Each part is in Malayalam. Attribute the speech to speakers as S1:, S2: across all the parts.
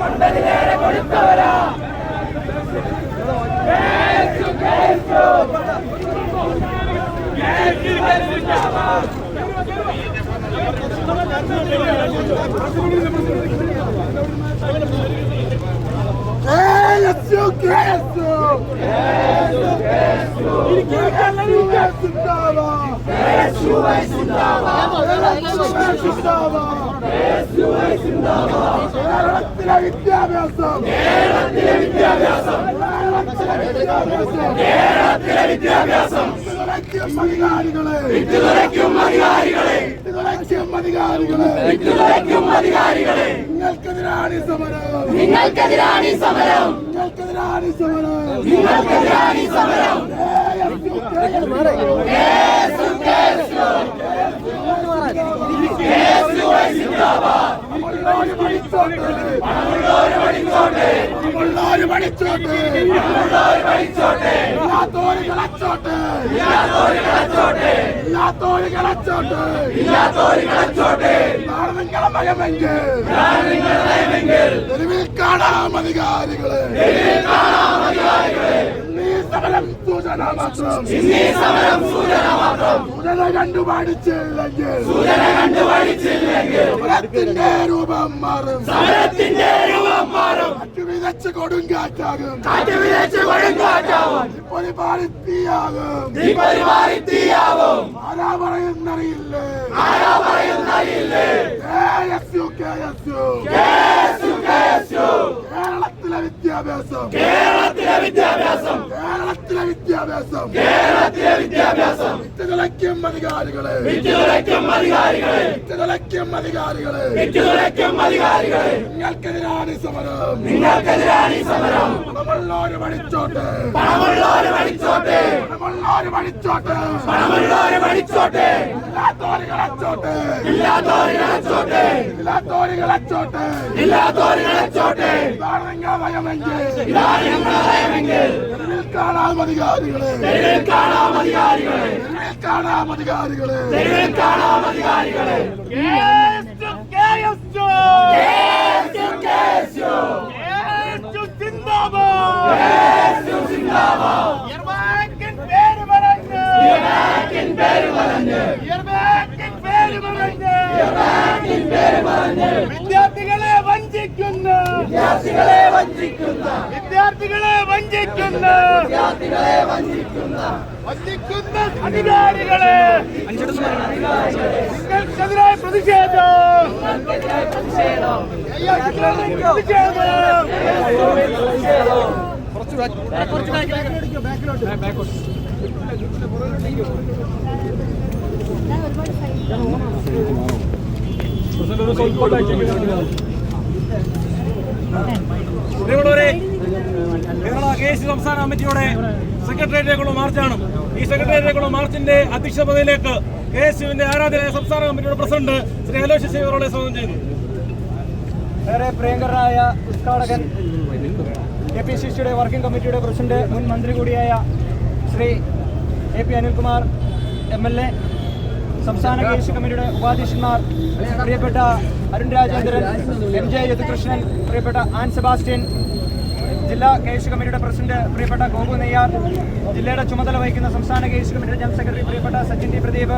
S1: കണ്ടതിലേറെ കൊടുത്തവരാ കേസു, കേസു. കേസു, കേസു.
S2: KSU, KSU! KSU സിന്ദാബാദ്! സിന്ദാബാദ്! കേരളത്തിലെ വിദ്യാഭ്യാസം കേരളത്തിലെ വിദ്യാഭ്യാസം
S1: കേരളത്തിലെ വിദ്യാഭ്യാസം
S2: വിട്ടുതുറയ്ക്കും അധികാരികളെ
S1: വിട്ടുതുറയ്ക്കും അധികാരികളെ
S2: വിട്ടുതുറയ്ക്കും അധികാരികളെ.
S1: വിട്ടുതുറയ്ക്കും അധികാരികളെ.
S2: നിങ്ങൾക്കെതിരാണ് സമരം.
S1: നിങ്ങൾക്കെതിരാണ് സമരം.
S2: നിങ്ങൾക്കെതിരാണ് സമരം.
S1: നിങ്ങൾക്കെതിരാണ് സമരം.
S2: KSU, KSU.
S1: കേസു,
S2: പഠിച്ചോട്ടെ. ഇല്ലാത്തോര് കളച്ചോട്ടെ.
S1: ഇല്ലാത്തവര് കളച്ചോട്ടെ.
S2: ഇല്ലാത്തോര് കളച്ചോട്ടെ നാളെ നിങ്ങളെ
S1: നയമെങ്കിൽ
S2: തെരുവിൽ കാണാം അധികാരികളെ.
S1: കാണാം അധികാരികളെ
S2: നീ സമരം സൂചന മാത്രം.
S1: ഇന്നീ സമരം സൂചന മാത്രം
S2: സൂചന കണ്ടു പഠിച്ചില്ലെങ്കിൽ
S1: സൂചന കണ്ടു പഠിച്ചില്ലെങ്കിൽ
S2: സമരത്തിന്റെ രൂപം മാറും.
S1: സമരത്തിന്റെ രൂപം മാറും.
S2: കാറ്റ് വിതച്ച് കൊടുങ്കാറ്റാകും
S1: കാറ്റ് വിതച്ച് കൊടുങ്കാറ്റാവും
S2: ഇപ്പൊരു തീയാകും
S1: തീപരിമാറി തീയാവും
S2: ആരാ പറയുന്നറിയില്ലേ?
S1: ആരാ പറയുന്നറിയില്ലേ?
S2: എസ് യു
S1: കെ എസ്
S2: കേരളത്തിലെ വിദ്യാഭ്യാസം.
S1: കേരളത്തിലെ വിദ്യാഭ്യാസം.
S2: കേരളത്തിലെ വിദ്യാഭ്യാസം.
S1: കേരളത്തിലെ വിദ്യാഭ്യാസം.
S2: വിട്ടുതുളയ്ക്കും അധികാരികളെ.
S1: വിറ്റുതുറയ്ക്കും അധികാരികളെ.
S2: വിട്ടുതുളയ്ക്കും അധികാരികളെ.
S1: വിറ്റുതുറയ്ക്കും അധികാരികളെ.
S2: നിങ്ങൾക്കെതിരാണ് സമരം.
S1: നിങ്ങൾക്കെതിരാണ് സമരം.
S2: പണമുള്ളവര് പഠിച്ചോട്ടെ.
S1: പണമുള്ളവര് പഠിച്ചോട്ടെ.
S2: പണമുള്ളവര് പഠിച്ചോട്ടെ.
S1: പണമുള്ളവര് പഠിച്ചോട്ടെ.
S2: ഇല്ലാത്തവര് കളച്ചോട്ടെ
S1: ഇല്ലാത്തവര് കളച്ചോട്ടെ
S2: ഇല്ലാത്തവര് കളച്ചോട്ടെ
S1: ഇല്ലാത്തവര് കളച്ചോട്ടെ
S2: ഇതാണ് നിങ്ങൾ ഭയമെങ്കിൽ.
S1: ഇതാണ് ഞങ്ങളുടെ നയമെങ്കിൽ
S2: തെരുവിൽ കാണാം അധികാരികളെ.
S1: തെരുവിൽ കാണാം അധികാരികളെ.
S2: തെരുവിൽ കാണാം അധികാരികളെ.
S1: തെരുവിൽ കാണാം അധികാരികളെ. കേസു കേസു കേസു സിന്ദാബാദ് ഇർമാക്കിൻ പേര് പറഞ്ഞ് ഇർമാക്കിൻ പേര് പറഞ്ഞ് ഇർമാക്കിൻ പേര് പറഞ്ഞ് ഇർമാക്കിൻ പേര് പറഞ്ഞ് വിദ്യാർത്ഥികളെ വഞ്ചിക്കുന്ന വിദ്യാർത്ഥികളെ വഞ്ചിക്കുന്ന വിദ്യാർത്ഥികളെ വഞ്ചിക്കുന്ന വിദ്യാർത്ഥികളെ വഞ്ചിക്കുന്ന വഞ്ചിക്കുന്ന അധികാരികളെ നിങ്ങൾക്കെതിരായ പ്രതിഷേധം പ്രതിഷേധം
S3: പ്രിയമുള്ളവരെ കേരള കെ എസ് സംസ്ഥാന കമ്മിറ്റിയുടെ സെക്രട്ടേറിയറ്റിലേക്കുള്ള മാർച്ചാണ് ഈ സെക്രട്ടേറിയറ്റിലേക്കുള്ള മാർച്ചിന്റെ അധ്യക്ഷ പദവിയിലേക്ക് കെ എസ് യുവിന്റെ ആരാധന സംസ്ഥാന കമ്മിറ്റിയുടെ പ്രസിഡന്റ് ശ്രീ അലോഷ് ശേഖരോടെ സ്വാഗതം ചെയ്തു
S4: ഏറെ പ്രിയങ്കരനായ ഉദ്ഘാടകൻ കെ പി സി സിയുടെ വർക്കിംഗ് കമ്മിറ്റിയുടെ പ്രസിഡന്റ് മുൻ മന്ത്രി കൂടിയായ Shri A P Anilkumar M L A സംസ്ഥാന കെ കമ്മിറ്റിയുടെ ഉപാധ്യക്ഷന്മാർ പ്രിയപ്പെട്ട അരുൺ രാജേന്ദ്രൻ എം ജെ യദുകൃഷ്ണൻ പ്രിയപ്പെട്ട ആൻ സെബാസ്റ്റ്യൻ ജില്ലാ കേസ് കമ്മിറ്റിയുടെ പ്രസിഡന്റ് പ്രിയപ്പെട്ട ഗോപു നെയ്യാർ ജില്ലയുടെ ചുമതല വഹിക്കുന്ന സംസ്ഥാന കേസ് കമ്മിറ്റിയുടെ ജനറൽ സെക്രട്ടറി പ്രിയപ്പെട്ട സച്ചിൻ ടി പ്രദീപ്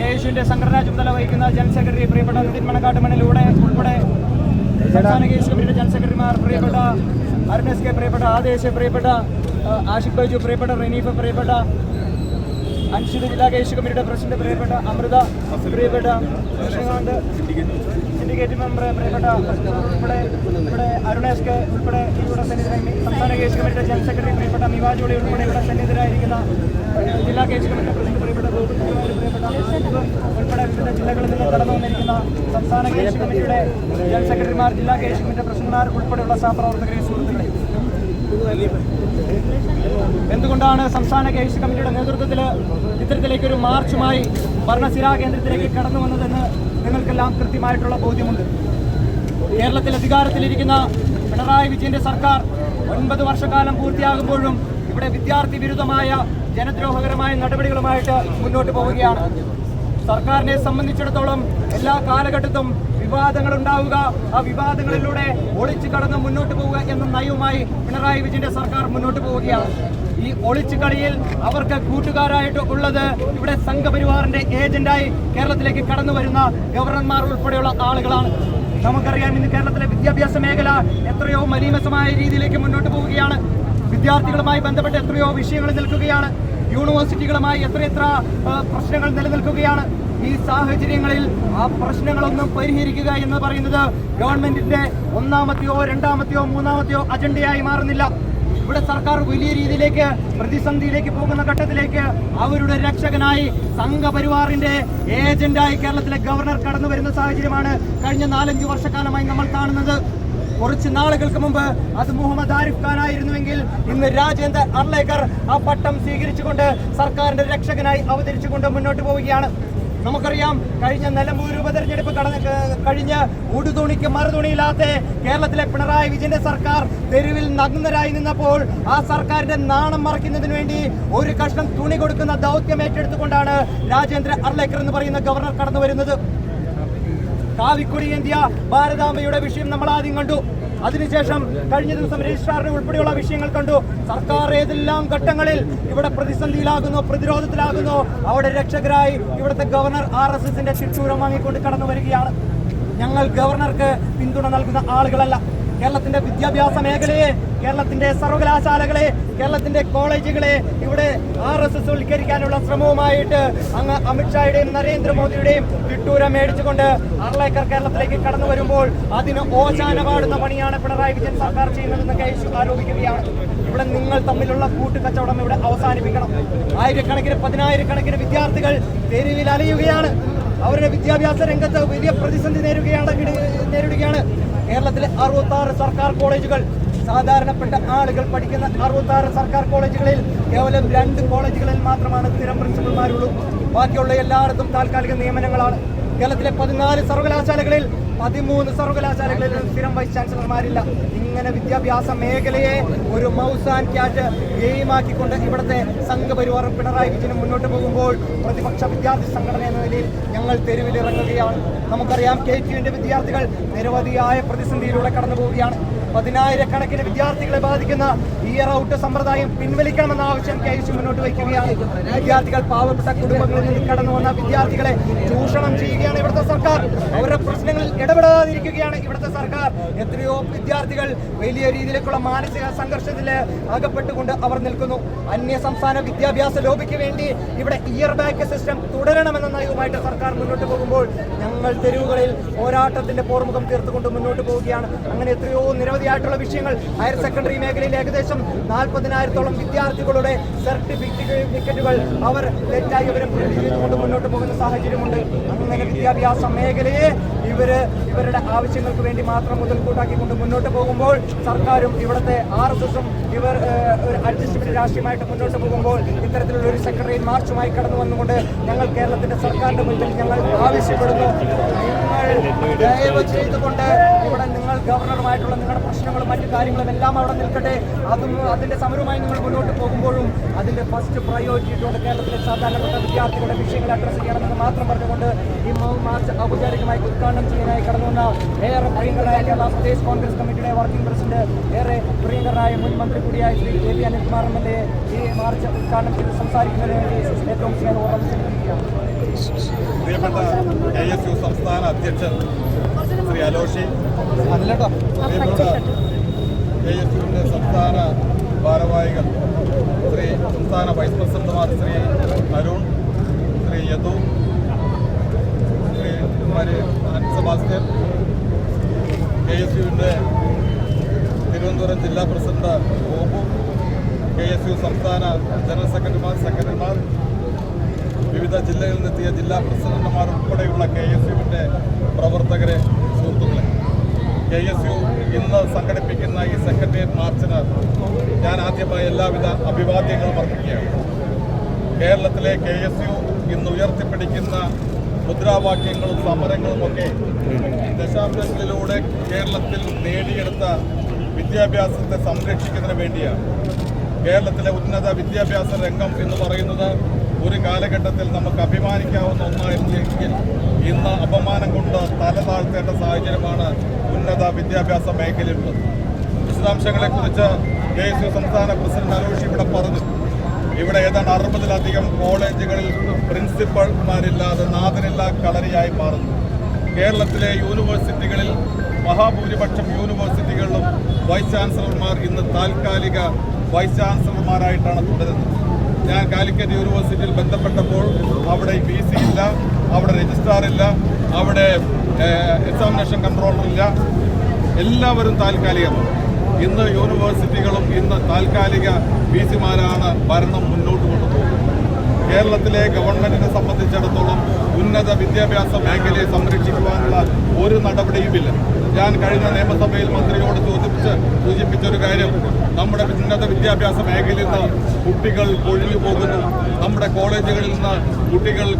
S4: കേസിന്റെ സംഘടനാ ചുമതല വഹിക്കുന്ന ജനറൽ സെക്രട്ടറി പ്രിയപ്പെട്ട നിതിൻ മണക്കാട്ട് മണ്ണിലൂടെ ഉൾപ്പെടെ സംസ്ഥാന കേസ് കമ്മിറ്റിയുടെ ജനറൽ സെക്രട്ടറിമാർ പ്രിയപ്പെട്ട അരുൺ എസ് കെ പ്രിയപ്പെട്ട ആദേശ് പ്രിയപ്പെട്ട ആഷിഖ് ബൈജു പ്രിയപ്പെട്ട റെനീഫ് പ്രിയപ്പെട്ട അൻഷിദ് ജില്ലാ കേസ് കമ്മിറ്റിയുടെ പ്രസിഡന്റ് പ്രിയപ്പെട്ട അമൃത പ്രിയപ്പെട്ട കൃഷ്ണകാന്ത് സിൻഡിക്കേറ്റ് മെമ്പർ പ്രിയപ്പെട്ട ഉൾപ്പെടെ ഇവിടെ അരുണേഷ് കെ ഉൾപ്പെടെ ഇവിടെ സന്നിധരായി സംസ്ഥാന കേസ് കമ്മിറ്റിയുടെ ജനറൽ സെക്രട്ടറി പ്രിയപ്പെട്ട മിവാ ജോളി ഉൾപ്പെടെ ഇവിടെ സന്നിധരായിരിക്കുന്ന ജില്ലാ കേസ് കമ്മിറ്റിയുടെ പ്രസിഡന്റ് പ്രിയപ്പെട്ട പ്രിയപ്പെട്ട ഉൾപ്പെടെ വിവിധ ജില്ലകളിൽ നിന്ന് കടന്നു വന്നിരിക്കുന്ന സംസ്ഥാന കേസ് കമ്മിറ്റിയുടെ ജനറൽ സെക്രട്ടറിമാർ ജില്ലാ കേസ് കമ്മിറ്റിയുടെ പ്രസിഡന്റുമാർ ഉൾപ്പെടെയുള്ള സഹപ്രവർത്തകരെ സുഹൃത്തുക്കളെ. എന്തുകൊണ്ടാണ് സംസ്ഥാന കെ എസ് കമ്മിറ്റിയുടെ നേതൃത്വത്തിൽ ഇത്തരത്തിലേക്കൊരു മാർച്ചുമായി ഭരണസിരാ കേന്ദ്രത്തിലേക്ക് കടന്നു വന്നതെന്ന് നിങ്ങൾക്കെല്ലാം കൃത്യമായിട്ടുള്ള ബോധ്യമുണ്ട്. കേരളത്തിൽ അധികാരത്തിലിരിക്കുന്ന പിണറായി വിജയന്റെ സർക്കാർ ഒൻപത് വർഷക്കാലം പൂർത്തിയാകുമ്പോഴും ഇവിടെ വിദ്യാർത്ഥി വിരുദ്ധമായ ജനദ്രോഹകരമായ നടപടികളുമായിട്ട് മുന്നോട്ട് പോവുകയാണ്. സർക്കാരിനെ സംബന്ധിച്ചിടത്തോളം എല്ലാ കാലഘട്ടത്തും വിവാദങ്ങൾ ഉണ്ടാവുക ആ വിവാദങ്ങളിലൂടെ ഒളിച്ചു കടന്ന് മുന്നോട്ട് പോവുക എന്ന നയവുമായി പിണറായി വിജയന്റെ സർക്കാർ മുന്നോട്ട് പോവുകയാണ്. ഈ ഒളിച്ചു കളിയിൽ അവർക്ക് കൂട്ടുകാരായിട്ട് ഉള്ളത് ഇവിടെ സംഘപരിവാറിന്റെ ഏജന്റായി കേരളത്തിലേക്ക് കടന്നു വരുന്ന ഗവർണർമാർ ഉൾപ്പെടെയുള്ള ആളുകളാണ്. നമുക്കറിയാം ഇന്ന് കേരളത്തിലെ വിദ്യാഭ്യാസ മേഖല എത്രയോ മലീമസമായ രീതിയിലേക്ക് മുന്നോട്ട് പോവുകയാണ്. വിദ്യാർത്ഥികളുമായി ബന്ധപ്പെട്ട് എത്രയോ വിഷയങ്ങൾ നിൽക്കുകയാണ്. യൂണിവേഴ്സിറ്റികളുമായി എത്രയെത്ര പ്രശ്നങ്ങൾ നിലനിൽക്കുകയാണ്. ഈ സാഹചര്യങ്ങളിൽ ആ പ്രശ്നങ്ങളൊന്നും പരിഹരിക്കുക എന്ന് പറയുന്നത് ഗവൺമെന്റിന്റെ ഒന്നാമത്തെയോ രണ്ടാമത്തെയോ മൂന്നാമത്തെയോ അജണ്ടയായി മാറുന്നില്ല. ഇവിടെ സർക്കാർ വലിയ രീതിയിലേക്ക് പ്രതിസന്ധിയിലേക്ക് പോകുന്ന ഘട്ടത്തിലേക്ക് അവരുടെ രക്ഷകനായി സംഘപരിവാറിന്റെ ഏജന്റായി കേരളത്തിലെ ഗവർണർ കടന്നു വരുന്ന സാഹചര്യമാണ് കഴിഞ്ഞ നാലഞ്ച് വർഷക്കാലമായി നമ്മൾ കാണുന്നത്. കുറച്ച് നാളുകൾക്ക് മുമ്പ് അത് മുഹമ്മദ് ആരിഫ് ഖാൻ ആയിരുന്നുവെങ്കിൽ ഇന്ന് രാജേന്ദ്ര അർലേക്കർ ആ പട്ടം സ്വീകരിച്ചുകൊണ്ട് സർക്കാരിന്റെ രക്ഷകനായി അവതരിച്ചുകൊണ്ട് മുന്നോട്ട് പോവുകയാണ്. നമുക്കറിയാം കഴിഞ്ഞ നിലമ്പൂർ ഉപതെരഞ്ഞെടുപ്പ് കടന്ന് കഴിഞ്ഞ് ഉടുതുണിക്ക് മറുതുണിയില്ലാത്ത കേരളത്തിലെ പിണറായി വിജയന്റെ സർക്കാർ തെരുവിൽ നഗ്നരായി നിന്നപ്പോൾ ആ സർക്കാരിന്റെ നാണം മറയ്ക്കുന്നതിന് വേണ്ടി ഒരു കഷ്ണം തുണി കൊടുക്കുന്ന ദൗത്യം ഏറ്റെടുത്തുകൊണ്ടാണ് രാജേന്ദ്ര അർലേക്കർ എന്ന് പറയുന്ന ഗവർണർ കടന്നു വരുന്നത് കാവിക്കുടി ഇന്ത്യ ഭാരതാംബയുടെ വിഷയം നമ്മൾ ആദ്യം കണ്ടു. അതിനുശേഷം കഴിഞ്ഞ ദിവസം രജിസ്ട്രാറിനെ ഉൾപ്പെടെയുള്ള വിഷയങ്ങൾ കണ്ടു. സർക്കാർ ഏതെല്ലാം ഘട്ടങ്ങളിൽ ഇവിടെ പ്രതിസന്ധിയിലാകുന്നു പ്രതിരോധത്തിലാകുന്നു അവിടെ രക്ഷകരായി ഇവിടുത്തെ ഗവർണർ ആർ എസ് എസിന്റെ ചിട്ടൂരം വാങ്ങിക്കൊണ്ട് കടന്നു വരികയാണ്. ഞങ്ങൾ ഗവർണർക്ക് പിന്തുണ നൽകുന്ന ആളുകളല്ല. കേരളത്തിന്റെ വിദ്യാഭ്യാസ മേഖലയെ കേരളത്തിന്റെ സർവകലാശാലകളെ കേരളത്തിന്റെ കോളേജുകളെ ഇവിടെ ആർ എസ് എസ് വൽക്കരിക്കാനുള്ള ശ്രമവുമായിട്ട് അങ്ങ് അമിത്ഷായുടെയും നരേന്ദ്രമോദിയുടെയും വിട്ടൂരം മേടിച്ചുകൊണ്ട് അർലേക്കർ കേരളത്തിലേക്ക് കടന്നു വരുമ്പോൾ അതിന് ഓശാന പാടുന്ന പണിയാണ് പിണറായി വിജയൻ സർക്കാർ ചെയ്യുന്നതെന്ന് കേസ് ആരോപിക്കുകയാണ്. ഇവിടെ നിങ്ങൾ തമ്മിലുള്ള കൂട്ടുകച്ചവടം ഇവിടെ അവസാനിപ്പിക്കണം. ആയിരക്കണക്കിന് പതിനായിരക്കണക്കിന് വിദ്യാർത്ഥികൾ തെരുവിൽ അലയുകയാണ്. അവരുടെ വിദ്യാഭ്യാസ രംഗത്ത് വലിയ പ്രതിസന്ധി നേരിടുകയാണ് നേരിടുകയാണ്. കേരളത്തിലെ അറുപത്തി ആറ് സർക്കാർ കോളേജുകൾ. സാധാരണപ്പെട്ട ആളുകൾ പഠിക്കുന്ന അറുപത്തി ആറ് സർക്കാർ കോളേജുകളിൽ കേവലം രണ്ട് കോളേജുകളിൽ മാത്രമാണ് സ്ഥിരം പ്രിൻസിപ്പൽമാരുള്ളൂ ബാക്കിയുള്ള എല്ലായിടത്തും താൽക്കാലിക നിയമനങ്ങളാണ്. കേരളത്തിലെ പതിനാല് സർവകലാശാലകളിൽ പതിമൂന്ന് സർവകലാശാലകളിൽ സ്ഥിരം വൈസ് ചാൻസലർമാരില്ല ഇങ്ങനെ വിദ്യാഭ്യാസ മേഖലയെ ഒരു മൗസ് ആൻഡ് ക്യാറ്റ് ഗെയിമാക്കിക്കൊണ്ട് ഇവിടുത്തെ സംഘപരിവാറും പിണറായി വിജയനും മുന്നോട്ട് പോകുമ്പോൾ പ്രതിപക്ഷ വിദ്യാർത്ഥി സംഘടന എന്ന നിലയിൽ ഞങ്ങൾ തെരുവിലിറങ്ങുകയാണ്. നമുക്കറിയാം കെ ടിയുവിന്റെ വിദ്യാർത്ഥികൾ നിരവധിയായ പ്രതിസന്ധിയിലൂടെ കടന്നു പോവുകയാണ് പതിനായിരക്കണക്കിന് വിദ്യാർത്ഥികളെ ബാധിക്കുന്ന ഇയർ ഔട്ട് സമ്പ്രദായം പിൻവലിക്കണമെന്ന ആവശ്യം കെ എസ് മുന്നോട്ട് വയ്ക്കുകയാണ്. വിദ്യാർത്ഥികൾ പാവപ്പെട്ട കുടുംബങ്ങളിൽ നിന്ന് കടന്നു വന്ന വിദ്യാർത്ഥികളെ ചൂഷണം ചെയ്യുകയാണ് ഇവിടുത്തെ സർക്കാർ. അവരുടെ പ്രശ്നങ്ങളിൽ ഇടപെടാതിരിക്കുകയാണ് ഇവിടുത്തെ സർക്കാർ. എത്രയോ വിദ്യാർത്ഥികൾ വലിയ രീതിയിലേക്കുള്ള മാനസിക സംഘർഷത്തിൽ അകപ്പെട്ടുകൊണ്ട് അവർ നിൽക്കുന്നു. അന്യ സംസ്ഥാന വിദ്യാഭ്യാസ ലോബിക്ക് വേണ്ടി ഇവിടെ ഇയർ ബാക്ക് സിസ്റ്റം തുടരണമെന്ന നയവുമായിട്ട് സർക്കാർ മുന്നോട്ട് പോകുമ്പോൾ ഞങ്ങൾ തെരുവുകളിൽ പോരാട്ടത്തിന്റെ പോർമുഖം തീർത്തുകൊണ്ട് മുന്നോട്ട് പോവുകയാണ്. അങ്ങനെ എത്രയോ നിരവധിയായിട്ടുള്ള വിഷയങ്ങൾ ഹയർ സെക്കൻഡറി മേഖലയിൽ ഏകദേശം നാൽപ്പതിനായിരത്തോളം വിദ്യാർത്ഥികളുടെ സർട്ടിഫിക്കറ്റുകൾ അവർ തെറ്റായി പ്രിന്റ് ചെയ്തുകൊണ്ട് മുന്നോട്ട് പോകുന്ന സാഹചര്യമുണ്ട്. അങ്ങനെ വിദ്യാഭ്യാസ മേഖലയെ ഇവർ ഇവരുടെ ആവശ്യങ്ങൾക്ക് വേണ്ടി മാത്രം മുതൽക്കൂട്ടാക്കിക്കൊണ്ട് മുന്നോട്ട് പോകുമ്പോൾ സർക്കാരും ഇവിടുത്തെ ആർ എസ് എസും ഇവർ ഒരു അഡ്ജസ്റ്റ്മെന്റ് രാഷ്ട്രീയമായിട്ട് മുന്നോട്ട് പോകുമ്പോൾ ഇത്തരത്തിലുള്ള ഒരു സെക്രട്ടറി മാർച്ചുമായി കടന്നു വന്നുകൊണ്ട് ഞങ്ങൾ കേരളത്തിന്റെ സർക്കാരിന്റെ മുന്നിൽ ഞങ്ങൾ ആവശ്യപ്പെടുന്നു. നിങ്ങൾ ദയവ് ചെയ്തുകൊണ്ട് ഇവിടെ നിങ്ങൾ ഗവർണറുമായിട്ടുള്ള നിങ്ങളുടെ പ്രശ്നങ്ങളും മറ്റു കാര്യങ്ങളും എല്ലാം അവിടെ നിൽക്കട്ടെ. അതും അതിന്റെ സമരവുമായി നിങ്ങൾ മുന്നോട്ട് പോകുമ്പോഴും അതിന്റെ ഫസ്റ്റ് പ്രയോറിറ്റി ഇട്ടുകൊണ്ട് കേരളത്തിലെ സാധാരണപ്പെട്ട വിദ്യാർത്ഥികളുടെ വിഷയങ്ങൾ അഡ്രസ് ചെയ്യണമെന്ന് മാത്രം പറഞ്ഞുകൊണ്ട് ഈ മാർച്ച് ഔപചാരികമായി ഉദ്ഘാടനം ചെയ്യാനായി കടന്നുവന്ന ഏറെ പ്രിയങ്കരായ കേരള പ്രദേശ് കോൺഗ്രസ് കമ്മിറ്റിയുടെ വർക്കിംഗ് പ്രസിഡന്റ് ഏറെ പ്രിയങ്കരായ മുൻ മന്ത്രി കൂടിയായ Shri A P Anilkumar M L A ഈ മാർച്ച് ഉദ്ഘാടനം ചെയ്ത് സംസാരിക്കുന്നതിന് വേണ്ടി ഏറ്റവും സ്നേഹപൂർവം ക്ഷണിക്കുകയാണ്
S5: പ്രിയപ്പെട്ട കെ എസ് യു സംസ്ഥാന അധ്യക്ഷൻ ശ്രീ അലോഷി സംസ്ഥാന ഭാരവാഹികൾ ശ്രീ സംസ്ഥാന വൈസ് പ്രസിഡന്റുമാർ ശ്രീ അരുൺ ശ്രീ യദു ശ്രീ സെബാസ്റ്റ്യൻ കെ എസ് യുവിന്റെ തിരുവനന്തപുരം ജില്ലാ president Gopu K S U സംസ്ഥാന ജനറൽ സെക്രട്ടറിമാർ സെക്രട്ടറിമാർ വിവിധ ജില്ലകളിൽ നിന്നെത്തിയ ജില്ലാ പ്രസിഡന്റുമാർ ഉൾപ്പെടെയുള്ള കെ എസ് യുവിന്റെ പ്രവർത്തകരെ സുഹൃത്തുക്കളെ. കെ എസ് യു ഇന്ന് സംഘടിപ്പിക്കുന്ന ഈ സെക്രട്ടേറിയറ്റ് മാർച്ചിന് ഞാൻ ആദ്യമായി എല്ലാവിധ അഭിവാദ്യങ്ങളും അർപ്പിക്കുകയാണ്. കേരളത്തിലെ കെ എസ് യു ഇന്ന് ഉയർത്തിപ്പിടിക്കുന്ന മുദ്രാവാക്യങ്ങളും സമരങ്ങളും ഒക്കെ ദശാബ്ദങ്ങളിലൂടെ കേരളത്തിൽ നേടിയെടുത്ത വിദ്യാഭ്യാസത്തെ സംരക്ഷിക്കുന്നതിന് വേണ്ടിയാണ്. കേരളത്തിലെ ഉന്നത വിദ്യാഭ്യാസ രംഗം എന്ന് പറയുന്നത് ഒരു കാലഘട്ടത്തിൽ നമുക്ക് അഭിമാനിക്കാവുന്ന ഒന്നായിരുന്നെങ്കിൽ ഇന്ന് അപമാനം കൊണ്ട് തല താഴ്ത്തേണ്ട സാഹചര്യമാണ് ഉന്നത വിദ്യാഭ്യാസ മേഖലയിലുള്ളത്. വിശദാംശങ്ങളെക്കുറിച്ച് കെ എസ് യു സംസ്ഥാന പ്രസിഡന്റ് അലോഷി ഇവിടെ പറഞ്ഞു. ഇവിടെ ഏതാണ്ട് അറുപതിലധികം കോളേജുകളിൽ പ്രിൻസിപ്പൾമാരില്ലാതെ നാഥനില്ല കളരിയായി മാറുന്നു. കേരളത്തിലെ യൂണിവേഴ്സിറ്റികളിൽ മഹാഭൂരിപക്ഷം യൂണിവേഴ്സിറ്റികളിലും വൈസ് ചാൻസലർമാർ ഇന്ന് താൽക്കാലിക വൈസ് ചാൻസലർമാരായിട്ടാണ് തുടരുന്നത്. ഞാൻ കാലിക്കറ്റ് യൂണിവേഴ്സിറ്റിയിൽ ബന്ധപ്പെട്ടപ്പോൾ അവിടെ പി സി ഇല്ല അവിടെ രജിസ്ട്രാർ ഇല്ല അവിടെ എക്സാമിനേഷൻ കൺട്രോളർ ഇല്ല. എല്ലാവരും താൽക്കാലികമാണ്. ഇന്ന് യൂണിവേഴ്സിറ്റികളും ഇന്ന് താൽക്കാലിക പി സിമാരാണ് ഭരണം മുന്നോട്ട് കൊണ്ടുപോകുന്നത്. കേരളത്തിലെ ഗവൺമെന്റിനെ സംബന്ധിച്ചിടത്തോളം ഉന്നത വിദ്യാഭ്യാസ മേഖലയെ സംരക്ഷിക്കുവാനുള്ള ഒരു നടപടിയുമില്ല. ഞാൻ കഴിഞ്ഞ നിയമസഭയിൽ മന്ത്രിയോട് സൂചിപ്പിച്ച് സൂചിപ്പിച്ച ഒരു കാര്യം. നമ്മുടെ ഉന്നത വിദ്യാഭ്യാസ മേഖലയിൽ നിന്ന് കുട്ടികൾ ഒഴിഞ്ഞു പോകുന്നു. നമ്മുടെ കോളേജുകളിൽ നിന്ന് കുട്ടികൾ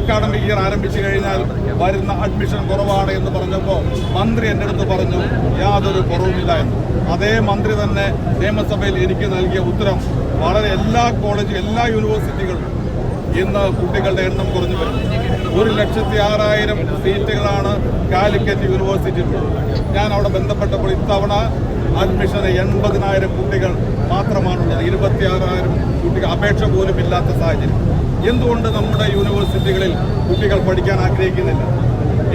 S5: അക്കാഡമിക് ഇയർ ആരംഭിച്ചു കഴിഞ്ഞാൽ വരുന്ന അഡ്മിഷൻ കുറവാണ് എന്ന് പറഞ്ഞപ്പോൾ മന്ത്രി എന്റെ അടുത്ത് പറഞ്ഞു യാതൊരു കുറവുമില്ല എന്ന്. അതേ മന്ത്രി തന്നെ നിയമസഭയിൽ എനിക്ക് നൽകിയ ഉത്തരം. വളരെ എല്ലാ കോളേജ് എല്ലാ യൂണിവേഴ്സിറ്റികളും ഇന്ന് കുട്ടികളുടെ എണ്ണം കുറഞ്ഞു വരുന്നു. ഒരു ലക്ഷത്തി ആറായിരം സീറ്റുകളാണ് കാലിക്കറ്റ് യൂണിവേഴ്സിറ്റിയിലുള്ളത് ഞാൻ അവിടെ ബന്ധപ്പെട്ടപ്പോൾ ഇത്തവണ അഡ്മിഷന് എൺപതിനായിരം കുട്ടികൾ മാത്രമാണുള്ളത്. ഇരുപത്തിയാറായിരം കുട്ടികൾ അപേക്ഷ പോലും ഇല്ലാത്ത സാഹചര്യം. എന്തുകൊണ്ട് നമ്മുടെ യൂണിവേഴ്സിറ്റികളിൽ കുട്ടികൾ പഠിക്കാൻ ആഗ്രഹിക്കുന്നില്ല?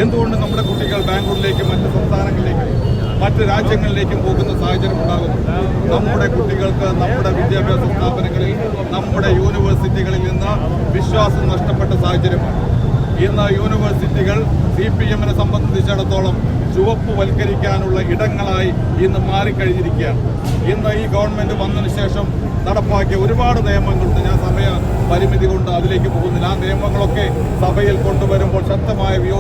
S5: എന്തുകൊണ്ട് നമ്മുടെ കുട്ടികൾ ബാംഗ്ലൂരിലേക്കും മറ്റ് സംസ്ഥാനങ്ങളിലേക്കും മറ്റ് രാജ്യങ്ങളിലേക്കും പോകുന്ന സാഹചര്യം ഉണ്ടാകും നമ്മുടെ കുട്ടികൾക്ക് നമ്മുടെ വിദ്യാഭ്യാസ സ്ഥാപനങ്ങളിൽ നമ്മുടെ യൂണിവേഴ്സിറ്റികളിൽ നിന്ന് വിശ്വാസം നഷ്ടപ്പെട്ട സാഹചര്യമാണ്. ഇന്ന് യൂണിവേഴ്സിറ്റികൾ സി പി എമ്മിനെ സംബന്ധിച്ചിടത്തോളം ചുവപ്പ് വൽക്കരിക്കാനുള്ള ഇടങ്ങളായി ഇന്ന് മാറിക്കഴിഞ്ഞിരിക്കുകയാണ്. ഇന്ന് ഈ ഗവൺമെന്റ് വന്നതിന് ശേഷം നടപ്പാക്കിയ ഒരുപാട് നിയമങ്ങളുണ്ട്. ഞാൻ സമയ പരിമിതി കൊണ്ട് അതിലേക്ക് പോകുന്നില്ല. ആ നിയമങ്ങളൊക്കെ സഭയിൽ കൊണ്ടുവരുമ്പോൾ ശക്തമായ